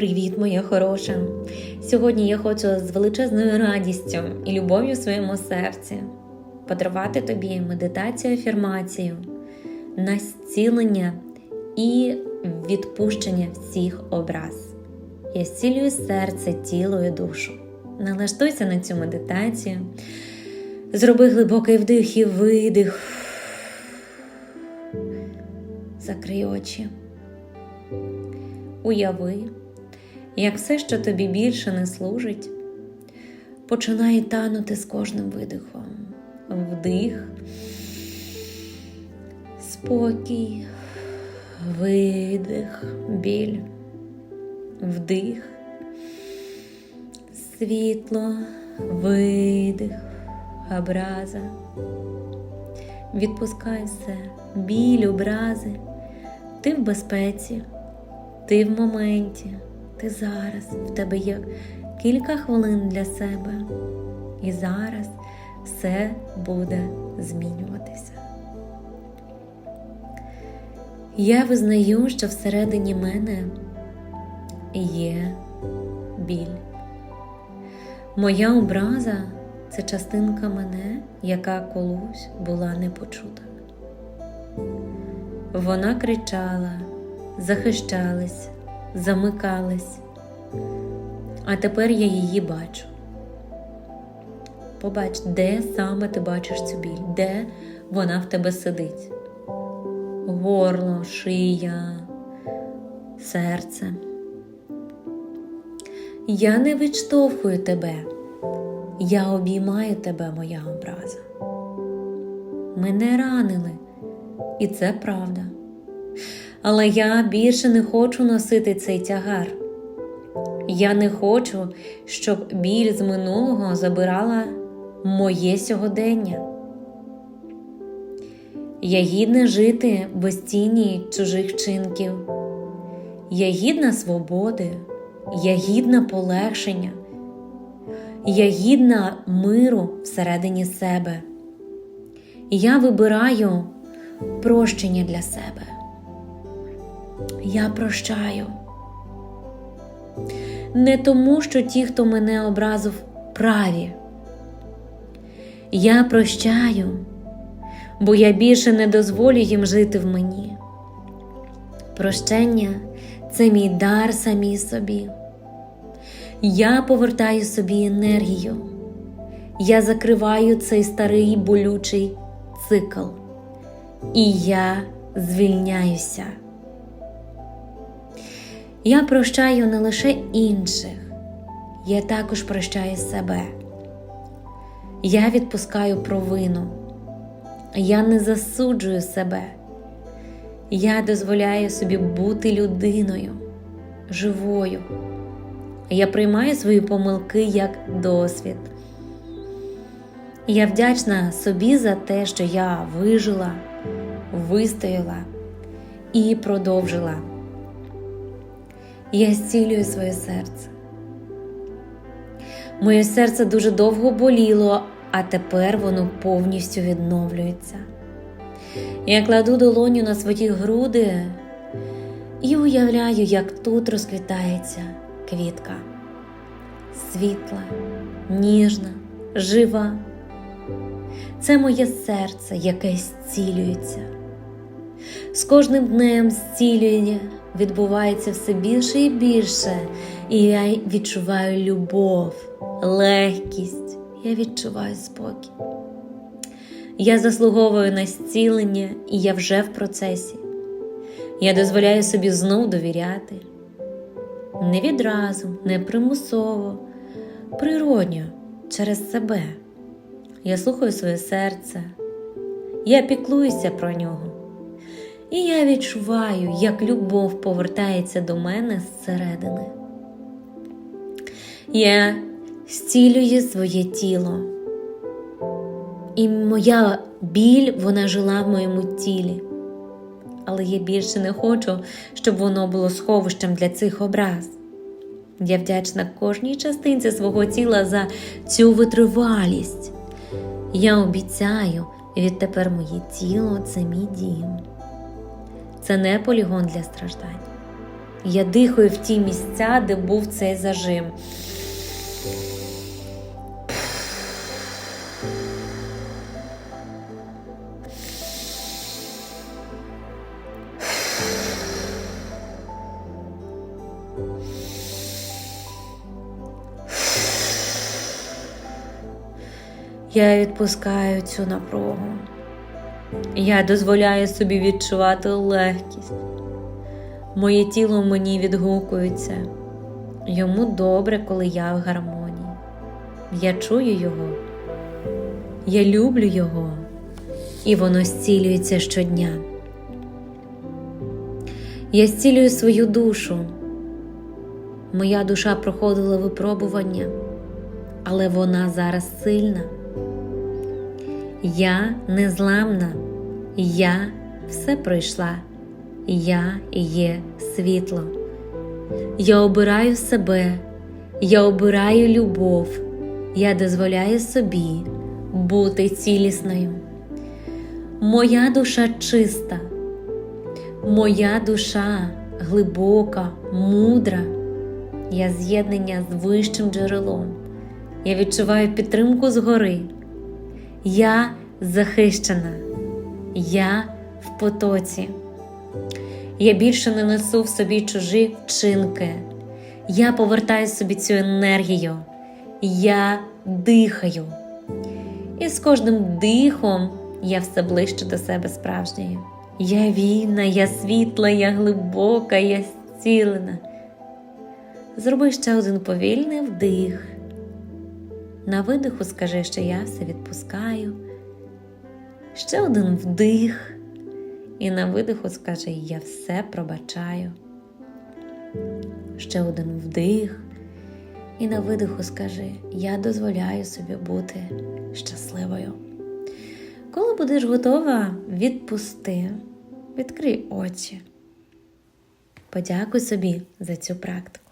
Привіт, моя хороша! Сьогодні я хочу з величезною радістю і любов'ю в своєму серці подарувати тобі медитацію афірмацію на зцілення і відпущення всіх образ. Я зцілюю серце, тіло і душу. Налаштуйся на цю медитацію, зроби глибокий вдих і видих. Закрий очі. Уяви, як все, що тобі більше не служить, починає танути з кожним видихом. Вдих, спокій, видих, біль, вдих, світло, видих, образа. Відпускай все, біль, образи, ти в безпеці. Ти в моменті, ти зараз, в тебе є кілька хвилин для себе, і зараз все буде змінюватися. Я визнаю, що всередині мене є біль. Моя образа це частинка мене, яка колись була не почута. Вона кричала захищались, замикались, а тепер я її бачу. Побач, де саме ти бачиш цю біль, де вона в тебе сидить. Горло, шия, серце. Я не відштовхую тебе, я обіймаю тебе, моя образа. Мене ранили, і це правда. Але я більше не хочу носити цей тягар. Я не хочу, щоб біль з минулого забирала моє сьогодення. Я гідна жити без тіні чужих вчинків. Я гідна свободи, я гідна полегшення, я гідна миру всередині себе. Я вибираю прощення для себе. Я прощаю. Не тому, що ті, хто мене образив, праві. Я прощаю, бо я більше не дозволю їм жити в мені. Прощення це мій дар самій собі. Я повертаю собі енергію. Я закриваю цей старий болючий цикл. І я звільняюся. Я прощаю не лише інших, я також прощаю себе. Я відпускаю провину, я не засуджую себе. Я дозволяю собі бути людиною, живою. Я приймаю свої помилки як досвід. Я вдячна собі за те, що я вижила, вистояла і продовжила. Я зцілюю своє серце. Моє серце дуже довго боліло, а тепер воно повністю відновлюється. Я кладу долоню на свої груди і уявляю, як тут розквітається квітка. Світла, ніжна, жива. Це моє серце, яке зцілюється. З кожним днем зцілює відбувається все більше і більше, і я відчуваю любов, легкість, я відчуваю спокій. Я заслуговую на зцілення, і я вже в процесі. Я дозволяю собі знов довіряти. Не відразу, не примусово, природньо через себе. Я слухаю своє серце, я піклуюся про нього. І я відчуваю, як любов повертається до мене зсередини. Я зцілюю своє тіло, і моя біль вона жила в моєму тілі. Але я більше не хочу, щоб воно було сховищем для цих образ. Я вдячна кожній частинці свого тіла за цю витривалість. Я обіцяю, відтепер моє тіло це мій дім. Це не полігон для страждань, Я дихаю в ті місця, де був цей зажим. Я відпускаю цю напругу. Я дозволяю собі відчувати легкість. Моє тіло мені відгукується. Йому добре, коли я в гармонії. Я чую його, я люблю його, і воно зцілюється щодня. Я зцілюю свою душу. Моя душа проходила випробування, але вона зараз сильна. Я незламна, я все пройшла, я є світло. Я обираю себе, я обираю любов, я дозволяю собі бути цілісною. Моя душа чиста, моя душа глибока, мудра. Я з'єднання з вищим джерелом. Я відчуваю підтримку згори. Я захищена, я в потоці. Я більше не несу в собі чужі вчинки. Я повертаю собі цю енергію. Я дихаю. І з кожним дихом я все ближче до себе справжньої. Я вільна, я світла, я глибока, я зцілена. Зроби ще один повільний вдих. На видиху скажи, що я все відпускаю. Ще один вдих. І на видиху скажи, я все пробачаю. Ще один вдих. І на видиху скажи, я дозволяю собі бути щасливою. Коли будеш готова, відпусти, відкрий очі. Подякуй собі за цю практику.